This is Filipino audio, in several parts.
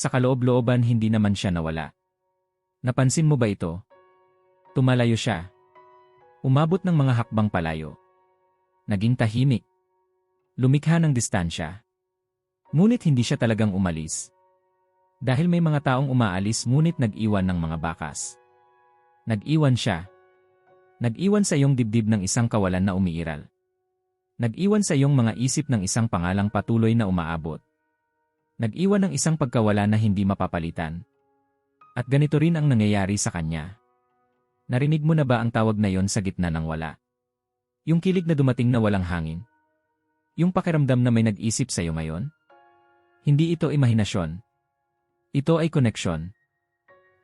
Sa kaloob-looban hindi naman siya nawala. Napansin mo ba ito? Tumalayo siya. Umabot ng mga hakbang palayo. Naging tahimik. Lumikha ng distansya. Ngunit hindi siya talagang umalis. Dahil may mga taong umaalis ngunit nag-iwan ng mga bakas. Nag-iwan siya. Nag-iwan sa iyong dibdib ng isang kawalan na umiiral. Nag-iwan sa iyong mga isip ng isang pangalang patuloy na umaabot. Nag-iwan ng isang pagkawala na hindi mapapalitan. At ganito rin ang nangyayari sa kanya. Narinig mo na ba ang tawag na yon sa gitna ng wala? Yung kilig na dumating na walang hangin? Yung pakiramdam na may nag-isip sa iyo ngayon? Hindi ito imahinasyon. Ito ay koneksyon.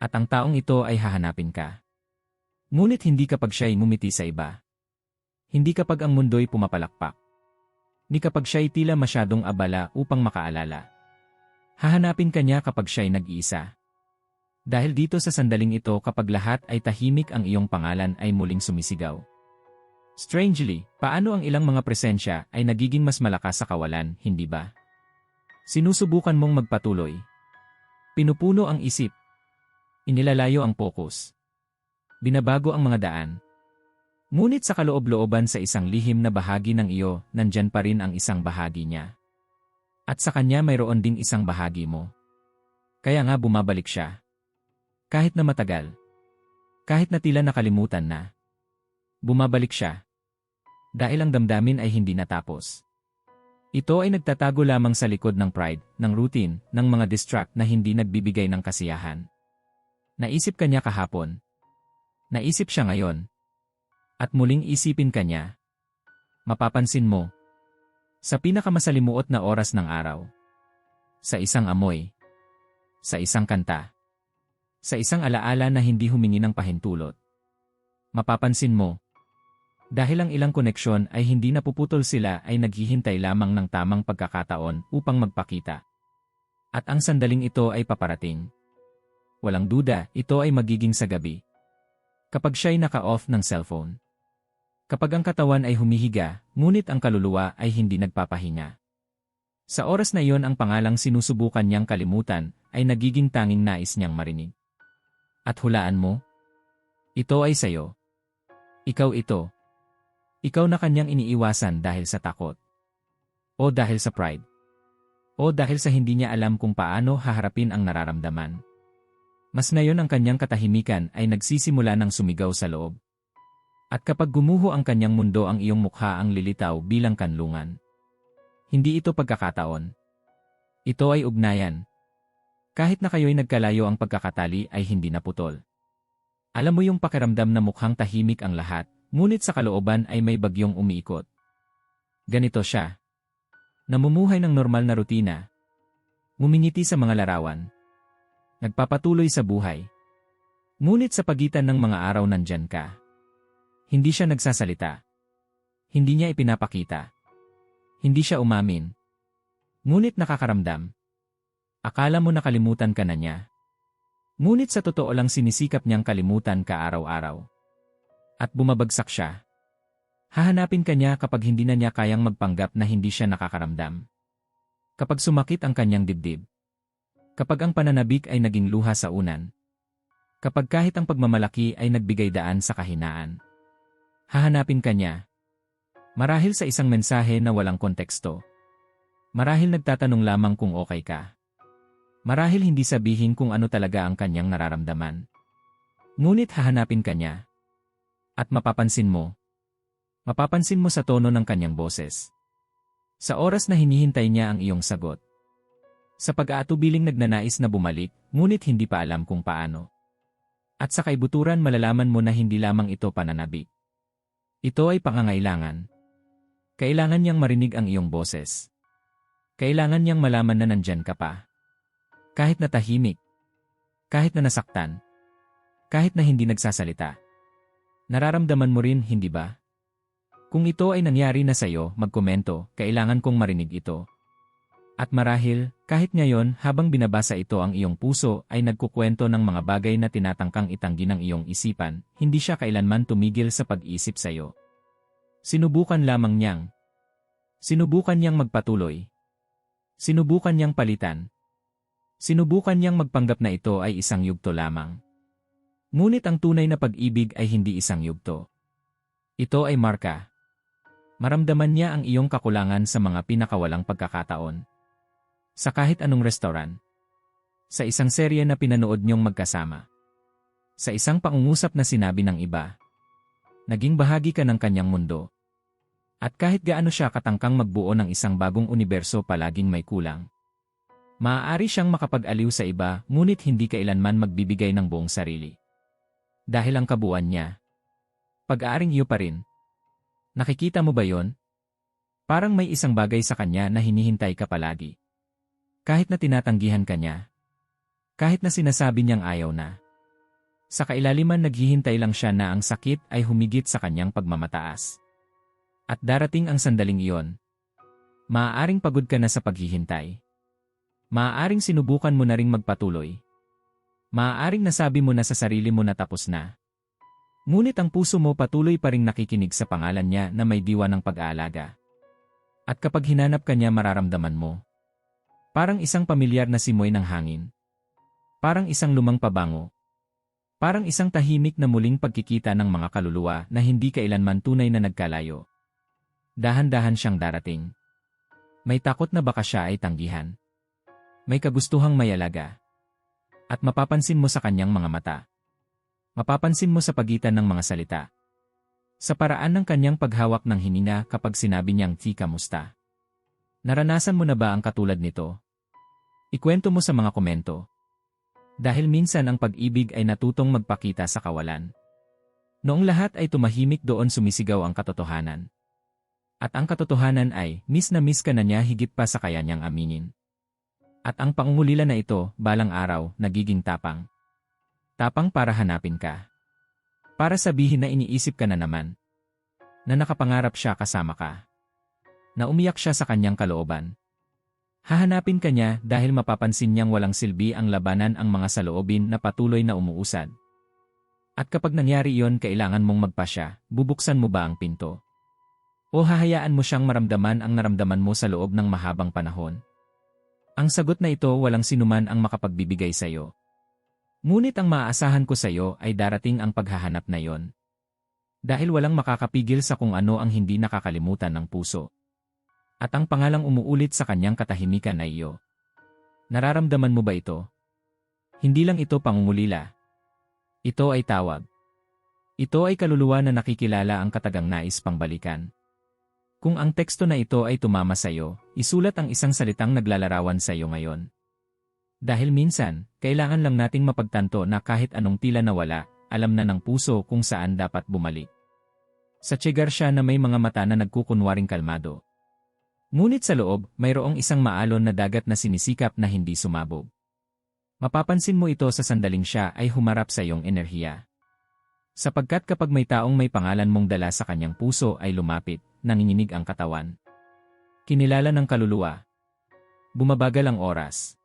At ang taong ito ay hahanapin ka. Ngunit hindi kapag siya'y ngumiti sa iba. Hindi kapag ang mundo'y pumapalakpak. Ni kapag siya'y tila masyadong abala upang makaalala. Hahanapin ka niya kapag siya'y nag-iisa. Dahil dito sa sandaling ito kapag lahat ay tahimik ang iyong pangalan ay muling sumisigaw. Strangely, paano ang ilang mga presensya ay nagiging mas malakas sa kawalan, hindi ba? Sinusubukan mong magpatuloy. Pinupuno ang isip. Inilalayo ang pokus. Binabago ang mga daan. Ngunit sa kaloob-looban sa isang lihim na bahagi ng iyo, nandyan pa rin ang isang bahagi niya. At sa kanya mayroon ding isang bahagi mo. Kaya nga bumabalik siya. Kahit na matagal. Kahit na tila nakalimutan na. Bumabalik siya. Dahil ang damdamin ay hindi natapos. Ito ay nagtatago lamang sa likod ng pride, ng routine, ng mga distract na hindi nagbibigay ng kasiyahan. Naisip kanya kahapon. Naisip siya ngayon. At muling isipin kanya. Mapapansin mo. Sa pinakamasalimuot na oras ng araw. Sa isang amoy. Sa isang kanta. Sa isang alaala na hindi humingi ng pahintulot. Mapapansin mo. Dahil ang ilang koneksyon ay hindi napuputol sila ay naghihintay lamang ng tamang pagkakataon upang magpakita. At ang sandaling ito ay paparating. Walang duda, ito ay magiging sa gabi. Kapag siya'y naka-off ng cellphone. Kapag ang katawan ay humihiga, ngunit ang kaluluwa ay hindi nagpapahinga. Sa oras na iyon ang pangalang sinusubukan niyang kalimutan ay nagiging tanging nais niyang marinig. At hulaan mo? Ito ay sayo. Ikaw ito. Ikaw na kanyang iniiwasan dahil sa takot. O dahil sa pride. O dahil sa hindi niya alam kung paano haharapin ang nararamdaman. Mas ngayon ang kanyang katahimikan ay nagsisimula ng sumigaw sa loob. At kapag gumuho ang kanyang mundo ang iyong mukha ang lilitaw bilang kanlungan. Hindi ito pagkakataon. Ito ay ugnayan. Kahit na kayo'y nagkalayo ang pagkakatali ay hindi naputol. Alam mo yung pakiramdam na mukhang tahimik ang lahat, ngunit sa kalooban ay may bagyong umiikot. Ganito siya. Namumuhay ng normal na rutina. Ngumingiti sa mga larawan. Nagpapatuloy sa buhay. Ngunit sa pagitan ng mga araw nandyan ka. Hindi siya nagsasalita. Hindi niya ipinapakita. Hindi siya umamin. Ngunit nakakaramdam. Akala mo nakalimutan ka na niya. Ngunit sa totoo lang sinisikap niyang kalimutan ka araw-araw. At bumabagsak siya. Hahanapin ka niya kapag hindi na niya kayang magpanggap na hindi siya nakakaramdam. Kapag sumakit ang kanyang dibdib. Kapag ang pananabik ay naging luha sa unan. Kapag kahit ang pagmamalaki ay nagbigay daan sa kahinaan. Hahanapin ka niya. Marahil sa isang mensahe na walang konteksto. Marahil nagtatanong lamang kung okay ka. Marahil hindi sabihin kung ano talaga ang kanyang nararamdaman. Ngunit hahanapin ka niya. At mapapansin mo. Mapapansin mo sa tono ng kanyang boses. Sa oras na hinihintay niya ang iyong sagot. Sa pag-aatubiling nagnanais na bumalik, ngunit hindi pa alam kung paano. At sa kaibuturan malalaman mo na hindi lamang ito pananabik. Ito ay pangangailangan. Kailangan niyang marinig ang iyong boses. Kailangan niyang malaman na nandyan ka pa. Kahit na tahimik. Kahit na nasaktan. Kahit na hindi nagsasalita. Nararamdaman mo rin, hindi ba? Kung ito ay nangyari na sa'yo, magkomento, kailangan kong marinig ito. At marahil, kahit ngayon, habang binabasa ito ang iyong puso ay nagkukwento ng mga bagay na tinatangkang itanggi ng iyong isipan, hindi siya kailanman tumigil sa pag-isip sa iyo. Sinubukan lamang niyang. Sinubukan niyang magpatuloy. Sinubukan niyang palitan. Sinubukan niyang magpanggap na ito ay isang yugto lamang. Ngunit ang tunay na pag-ibig ay hindi isang yugto. Ito ay marka. Maramdaman niya ang iyong kakulangan sa mga pinakawalang pagkakataon. Sa kahit anong restaurant. Sa isang serye na pinanood niyong magkasama. Sa isang pangungusap na sinabi ng iba. Naging bahagi ka ng kanyang mundo. At kahit gaano siya katangkang magbuo ng isang bagong universo palaging may kulang. Maaari siyang makapag-aliw sa iba ngunit hindi kailanman magbibigay ng buong sarili. Dahil ang kabuuan niya. Pag-aaring iyo pa rin. Nakikita mo ba yon? Parang may isang bagay sa kanya na hinihintay ka palagi. Kahit na tinatanggihan ka niya. Kahit na sinasabi niyang ayaw na. Sa kailaliman naghihintay lang siya na ang sakit ay humigit sa kanyang pagmamataas. At darating ang sandaling iyon. Maaaring pagod ka na sa paghihintay. Maaaring sinubukan mo na ring magpatuloy. Maaaring nasabi mo na sa sarili mo na tapos na. Ngunit ang puso mo patuloy pa ring nakikinig sa pangalan niya na may diwa ng pag-aalaga. At kapag hinanap ka niya mararamdaman mo. Parang isang pamilyar na simoy ng hangin. Parang isang lumang pabango. Parang isang tahimik na muling pagkikita ng mga kaluluwa na hindi kailanman tunay na nagkalayo. Dahan-dahan siyang darating. May takot na baka siya ay tanggihan. May kagustuhang mayalaga. At mapapansin mo sa kanyang mga mata. Mapapansin mo sa pagitan ng mga salita. Sa paraan ng kanyang paghawak ng hininga kapag sinabi niyang ti kamusta. Naranasan mo na ba ang katulad nito? Ikwento mo sa mga komento. Dahil minsan ang pag-ibig ay natutong magpakita sa kawalan. Noong lahat ay tumahimik doon sumisigaw ang katotohanan. At ang katotohanan ay, miss na miss ka na niya higit pa sa kaya niyang aminin. At ang pangungulila na ito, balang araw, nagiging tapang. Tapang para hanapin ka. Para sabihin na iniisip ka na naman. Na nakapangarap siya kasama ka. Na umiyak siya sa kanyang kalooban. Hahanapin ka niya dahil mapapansin niyang walang silbi ang labanan ang mga saloobin na patuloy na umuusad. At kapag nangyari iyon kailangan mong magpasya, bubuksan mo ba ang pinto? O hahayaan mo siyang maramdaman ang naramdaman mo sa loob ng mahabang panahon? Ang sagot na ito walang sinuman ang makapagbibigay sa iyo. Ngunit ang maaasahan ko sa iyo ay darating ang paghahanap na iyon. Dahil walang makakapigil sa kung ano ang hindi nakakalimutan ng puso. At ang pangalang umuulit sa kanyang katahimikan ay iyo. Nararamdaman mo ba ito? Hindi lang ito pangungulila. Ito ay tawag. Ito ay kaluluwa na nakikilala ang katagang nais pangbalikan. Kung ang teksto na ito ay tumama sa iyo, isulat ang isang salitang naglalarawan sa iyo ngayon. Dahil minsan, kailangan lang nating mapagtanto na kahit anong tila nawala, alam na ng puso kung saan dapat bumalik. Sa Che siya na may mga mata na nagkukunwaring kalmado. Ngunit sa loob, mayroong isang maalon na dagat na sinisikap na hindi sumabog. Mapapansin mo ito sa sandaling siya ay humarap sa iyong enerhiya. Sapagkat kapag may taong may pangalan mong dala sa kanyang puso ay lumapit, nanginginig ang katawan. Kinilala ng kaluluwa. Bumabagal ang oras.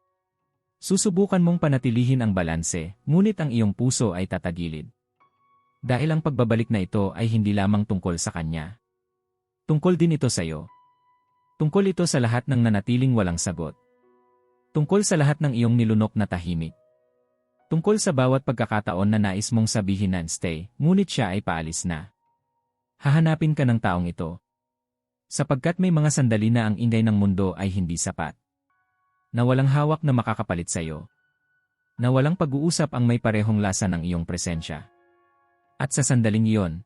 Susubukan mong panatilihin ang balanse, ngunit ang iyong puso ay tatagilid. Dahil ang pagbabalik na ito ay hindi lamang tungkol sa kanya. Tungkol din ito sa iyo. Tungkol ito sa lahat ng nanatiling walang sagot. Tungkol sa lahat ng iyong nilunok na tahimik. Tungkol sa bawat pagkakataon na nais mong sabihin na stay, ngunit siya ay paalis na. Hahanapin ka ng taong ito. Sapagkat may mga sandali na ang ingay ng mundo ay hindi sapat. Na walang hawak na makakapalit sa iyo. Na walang pag-uusap ang may parehong lasa ng iyong presensya. At sa sandaling iyon,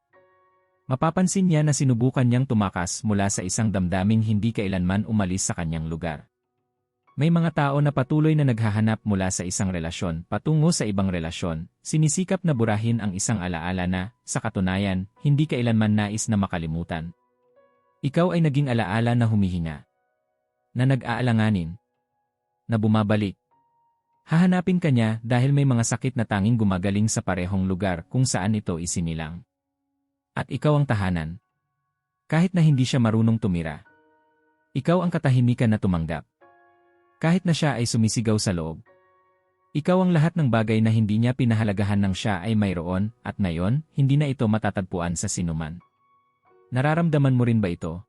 Mapapansin niya na sinubukan niyang tumakas mula sa isang damdaming hindi kailanman umalis sa kanyang lugar. May mga tao na patuloy na naghahanap mula sa isang relasyon patungo sa ibang relasyon, sinisikap na burahin ang isang alaala na, sa katunayan, hindi kailanman nais na makalimutan. Ikaw ay naging alaala na humihinga. Na nag-aalanganin. Na bumabalik. Hahanapin ka niya dahil may mga sakit na tanging gumagaling sa parehong lugar kung saan ito isinilang. At ikaw ang tahanan. Kahit na hindi siya marunong tumira. Ikaw ang katahimikan na tumanggap. Kahit na siya ay sumisigaw sa loob. Ikaw ang lahat ng bagay na hindi niya pinahalagahan ng siya ay mayroon, at ngayon, hindi na ito matatagpuan sa sinuman. Nararamdaman mo rin ba ito?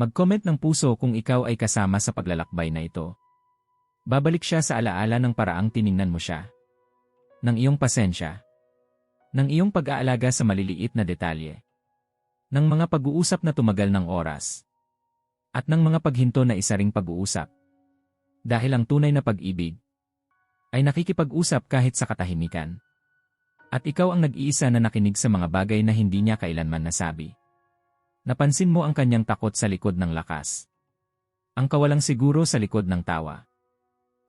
Mag-comment ng puso kung ikaw ay kasama sa paglalakbay na ito. Babalik siya sa alaala ng paraang tiningnan mo siya. Ng iyong pasensya. Ng iyong pag-aalaga sa maliliit na detalye. Ng mga pag-uusap na tumagal ng oras. At ng mga paghinto na isa ring pag-uusap. Dahil ang tunay na pag-ibig ay nakikipag-usap kahit sa katahimikan. At ikaw ang nag-iisa na nakinig sa mga bagay na hindi niya kailanman nasabi. Napansin mo ang kanyang takot sa likod ng lakas. Ang kawalang siguro sa likod ng tawa.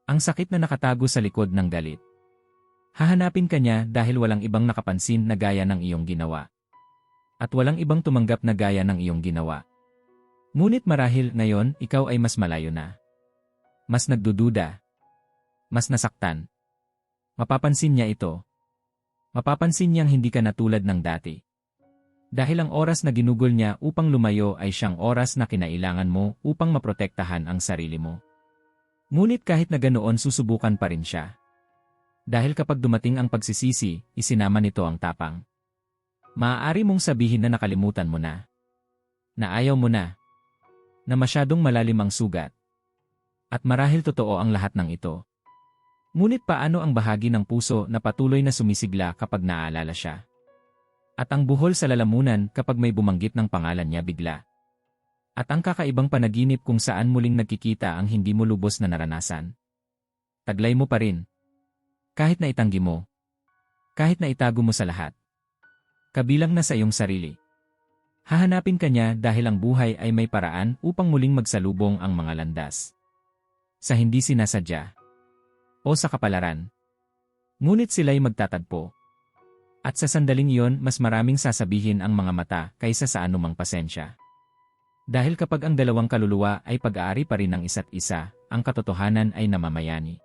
Ang sakit na nakatago sa likod ng galit. Hahanapin ka niya dahil walang ibang nakapansin na gaya ng iyong ginawa. At walang ibang tumanggap na gaya ng iyong ginawa. Ngunit marahil ngayon ikaw ay mas malayo na. Mas nagdududa. Mas nasaktan. Mapapansin niya ito. Mapapansin niyang hindi ka na tulad ng dati. Dahil ang oras na ginugol niya upang lumayo ay siyang oras na kinailangan mo upang maprotektahan ang sarili mo. Ngunit kahit na ganoon susubukan pa rin siya. Dahil kapag dumating ang pagsisisi, isinama nito ang tapang. Maaari mong sabihin na nakalimutan mo na. Na ayaw mo na. Na masyadong malalim ang sugat. At marahil totoo ang lahat ng ito. Ngunit paano ang bahagi ng puso na patuloy na sumisigla kapag naaalala siya? At ang buhol sa lalamunan kapag may bumanggit ng pangalan niya bigla. At ang kakaibang panaginip kung saan muling nagkikita ang hindi mo lubos na naranasan. Taglay mo pa rin. Kahit na itanggi mo. Kahit na itago mo sa lahat. Kabilang na sa iyong sarili. Hahanapin ka niya dahil ang buhay ay may paraan upang muling magsalubong ang mga landas. Sa hindi sinasadya. O sa kapalaran. Ngunit sila'y magtatagpo. At sa sandaling iyon mas maraming sasabihin ang mga mata kaysa sa anumang pasensya. Dahil kapag ang dalawang kaluluwa ay pag-aari pa rin ng isa't isa, ang katotohanan ay namamayani.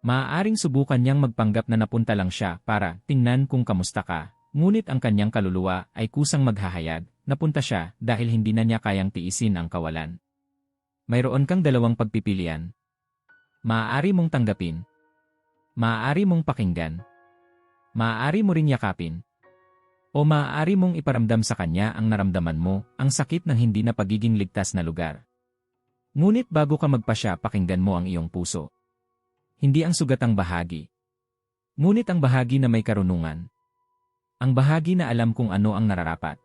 Maaaring subukan niyang magpanggap na napunta lang siya para tingnan kung kamusta ka, ngunit ang kanyang kaluluwa ay kusang maghahayag, napunta siya dahil hindi na niya kayang tiisin ang kawalan. Mayroon kang dalawang pagpipilian. Maaari mong tanggapin. Maaari mong pakinggan. Maaari mo ring yakapin. O maaari mong iparamdam sa kanya ang naramdaman mo, ang sakit ng hindi na pagiging ligtas na lugar. Ngunit bago ka magpasya pakinggan mo ang iyong puso. Hindi ang sugatang bahagi. Ngunit ang bahagi na may karunungan. Ang bahagi na alam kung ano ang nararapat.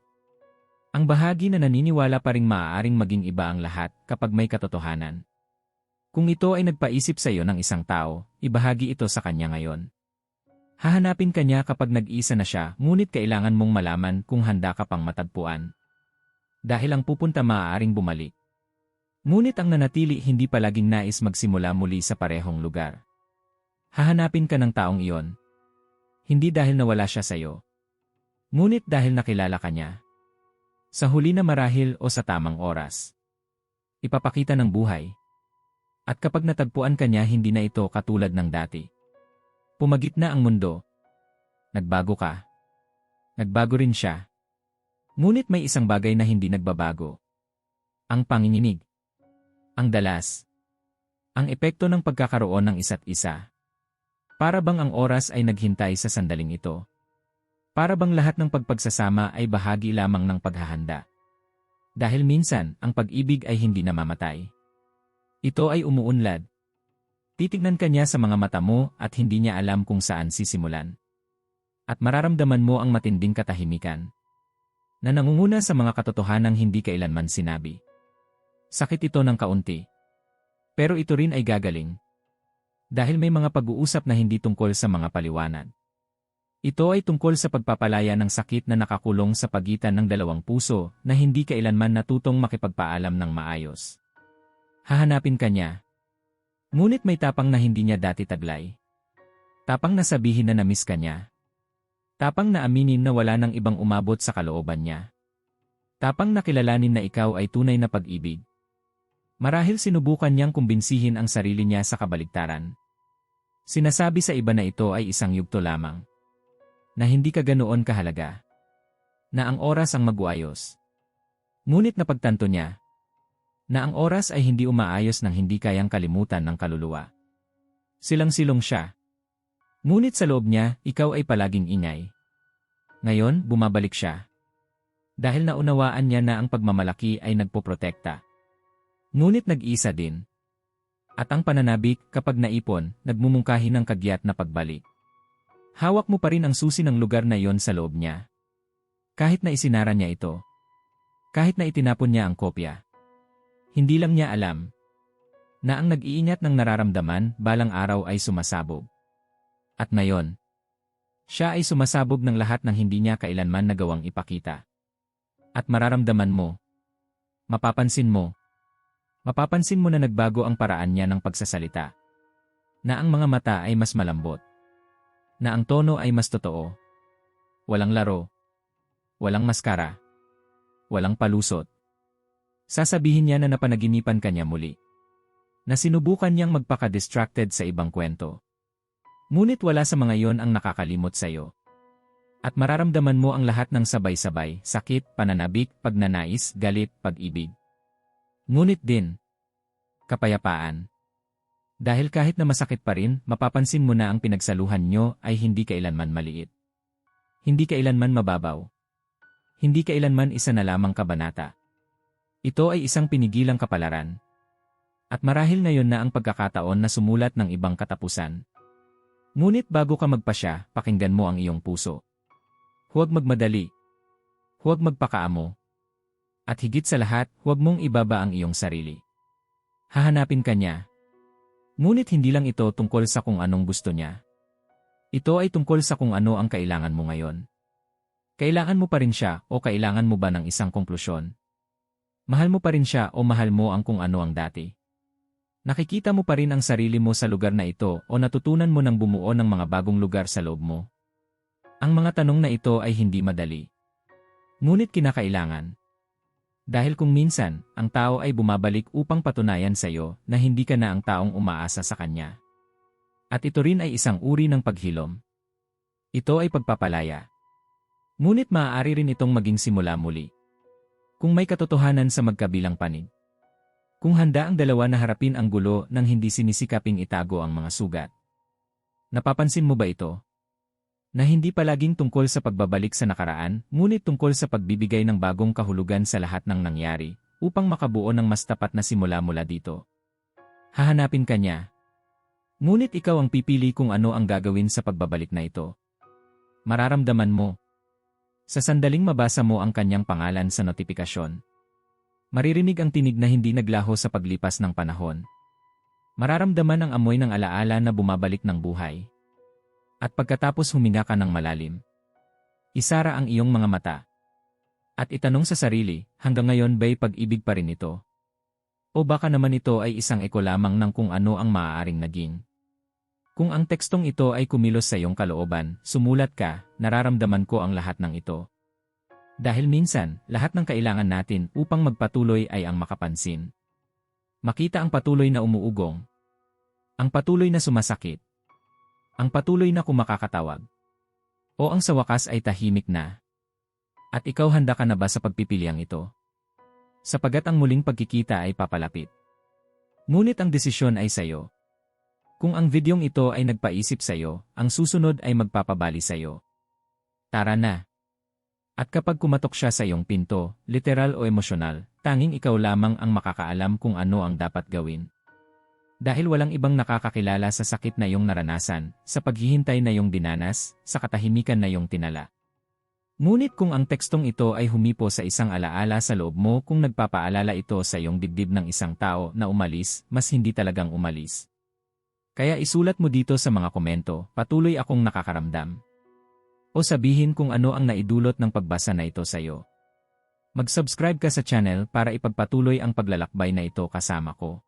Ang bahagi na naniniwala pa ring maaaring maging iba ang lahat kapag may katotohanan. Kung ito ay nagpaisip sa iyo ng isang tao, ibahagi ito sa kanya ngayon. Hahanapin ka niya kapag nag-isa na siya, ngunit kailangan mong malaman kung handa ka pang matagpuan. Dahil ang pupunta maaaring bumalik. Ngunit ang nanatili hindi palaging nais magsimula muli sa parehong lugar. Hahanapin ka ng taong iyon. Hindi dahil nawala siya sa iyo. Ngunit dahil nakilala ka niya. Sa huli na marahil o sa tamang oras. Ipapakita ng buhay. At kapag natagpuan ka niya hindi na ito katulad ng dati. Pumagit na ang mundo. Nagbago ka. Nagbago rin siya. Ngunit may isang bagay na hindi nagbabago. Ang panginginig. Ang dalas. Ang epekto ng pagkakaroon ng isa't isa. Para bang ang oras ay naghintay sa sandaling ito? Para bang lahat ng pagpagsasama ay bahagi lamang ng paghahanda? Dahil minsan, ang pag-ibig ay hindi namamatay. Ito ay umuunlad, Titignan ka niya sa mga mata mo at hindi niya alam kung saan sisimulan. At mararamdaman mo ang matinding katahimikan. Na nangunguna sa mga katotohanang hindi kailanman sinabi. Sakit ito ng kaunti. Pero ito rin ay gagaling. Dahil may mga pag-uusap na hindi tungkol sa mga paliwanag. Ito ay tungkol sa pagpapalaya ng sakit na nakakulong sa pagitan ng dalawang puso na hindi kailanman natutong makipagpaalam ng maayos. Hahanapin ka niya, Ngunit may tapang na hindi niya dati taglay. Tapang na sabihin na namiss ka niya. Tapang na aminin na wala nang ibang umabot sa kalooban niya. Tapang na kilalanin na ikaw ay tunay na pag-ibig. Marahil sinubukan niyang kumbinsihin ang sarili niya sa kabaligtaran. Sinasabi sa iba na ito ay isang yugto lamang. Na hindi ka ganoon kahalaga. Na ang oras ang magwayos. Ngunit napagtanto niya, na ang oras ay hindi umaayos ng hindi kayang kalimutan ng kaluluwa. Silang-silong siya. Ngunit sa loob niya, ikaw ay palaging ingay. Ngayon, bumabalik siya. Dahil naunawaan niya na ang pagmamalaki ay nagpoprotekta. Ngunit nag-isa din. At ang pananabik, kapag naipon, nagmumungkahi ng kagyat na pagbalik. Hawak mo pa rin ang susi ng lugar na yon sa loob niya. Kahit na isinara niya ito. Kahit na itinapon niya ang kopya. Hindi lang niya alam na ang nag-iingat ng nararamdaman balang araw ay sumasabog. At ngayon, siya ay sumasabog ng lahat ng hindi niya kailanman nagawang ipakita. At mararamdaman mo, mapapansin mo, mapapansin mo na nagbago ang paraan niya ng pagsasalita. Na ang mga mata ay mas malambot. Na ang tono ay mas totoo. Walang laro. Walang maskara. Walang palusot. Sasabihin niya na napanaginipan kanya muli. Na sinubukan niyang magpaka-distracted sa ibang kwento. Ngunit wala sa mga yon ang nakakalimot sa iyo. At mararamdaman mo ang lahat ng sabay-sabay, sakit, pananabik, pagnanais, galit, pag-ibig. Ngunit din, kapayapaan. Dahil kahit na masakit pa rin, mapapansin mo na ang pinagsaluhan nyo ay hindi kailanman maliit. Hindi kailanman mababaw. Hindi kailanman isa na lamang kabanata. Ito ay isang pinigilang kapalaran. At marahil ngayon na ang pagkakataon na sumulat ng ibang katapusan. Ngunit bago ka magpasya, pakinggan mo ang iyong puso. Huwag magmadali. Huwag magpakaamo. At higit sa lahat, huwag mong ibaba ang iyong sarili. Hahanapin ka niya. Ngunit hindi lang ito tungkol sa kung anong gusto niya. Ito ay tungkol sa kung ano ang kailangan mo ngayon. Kailangan mo pa rin siya o kailangan mo ba ng isang konklusyon? Mahal mo pa rin siya o mahal mo ang kung ano ang dati. Nakikita mo pa rin ang sarili mo sa lugar na ito o natutunan mo ng bumuo ng mga bagong lugar sa loob mo. Ang mga tanong na ito ay hindi madali. Ngunit kinakailangan. Dahil kung minsan, ang tao ay bumabalik upang patunayan sa iyo na hindi ka na ang taong umaasa sa kanya. At ito rin ay isang uri ng paghilom. Ito ay pagpapalaya. Ngunit maaari rin itong maging simula muli. Kung may katotohanan sa magkabilang panig. Kung handa ang dalawa na harapin ang gulo nang hindi sinisikaping itago ang mga sugat. Napapansin mo ba ito? Na hindi palaging tungkol sa pagbabalik sa nakaraan, ngunit tungkol sa pagbibigay ng bagong kahulugan sa lahat ng nangyari, upang makabuo ng mas tapat na simula mula dito. Hahanapin ka niya. Ngunit ikaw ang pipili kung ano ang gagawin sa pagbabalik na ito. Mararamdaman mo, sa sandaling mabasa mo ang kanyang pangalan sa notifikasyon. Maririnig ang tinig na hindi naglaho sa paglipas ng panahon. Mararamdaman ang amoy ng alaala na bumabalik ng buhay. At pagkatapos huminga ka ng malalim. Isara ang iyong mga mata. At itanong sa sarili, hanggang ngayon ba'y pag-ibig pa rin ito? O baka naman ito ay isang eko lamang ng kung ano ang maaaring naging? Kung ang tekstong ito ay kumilos sa iyong kalooban, sumulat ka, nararamdaman ko ang lahat ng ito. Dahil minsan, lahat ng kailangan natin upang magpatuloy ay ang makapansin. Makita ang patuloy na umuugong. Ang patuloy na sumasakit. Ang patuloy na kumakakatawag. O ang sa wakas ay tahimik na. At ikaw handa ka na ba sa pagpipiliang ito? Sapagat ang muling pagkikita ay papalapit. Ngunit ang desisyon ay sayo. Kung ang videong ito ay nagpaisip sa iyo, ang susunod ay magpapabali sa iyo. Tara na! At kapag kumatok siya sa iyong pinto, literal o emosyonal, tanging ikaw lamang ang makakaalam kung ano ang dapat gawin. Dahil walang ibang nakakakilala sa sakit na iyong naranasan, sa paghihintay na iyong dinanas, sa katahimikan na iyong tinala. Ngunit kung ang tekstong ito ay humipo sa isang alaala sa loob mo kung nagpapaalala ito sa iyong dibdib ng isang tao na umalis, mas hindi talagang umalis. Kaya isulat mo dito sa mga komento, patuloy akong nakakaramdam. O sabihin kung ano ang naidulot ng pagbasa na ito sa iyo. Mag-subscribe ka sa channel para ipagpatuloy ang paglalakbay na ito kasama ko.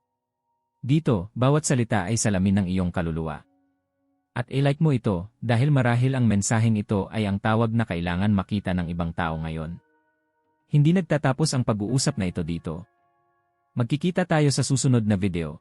Dito, bawat salita ay salamin ng iyong kaluluwa. At i-like mo ito dahil marahil ang mensaheng ito ay ang tawag na kailangan makita ng ibang tao ngayon. Hindi nagtatapos ang pag-uusap na ito dito. Magkikita tayo sa susunod na video.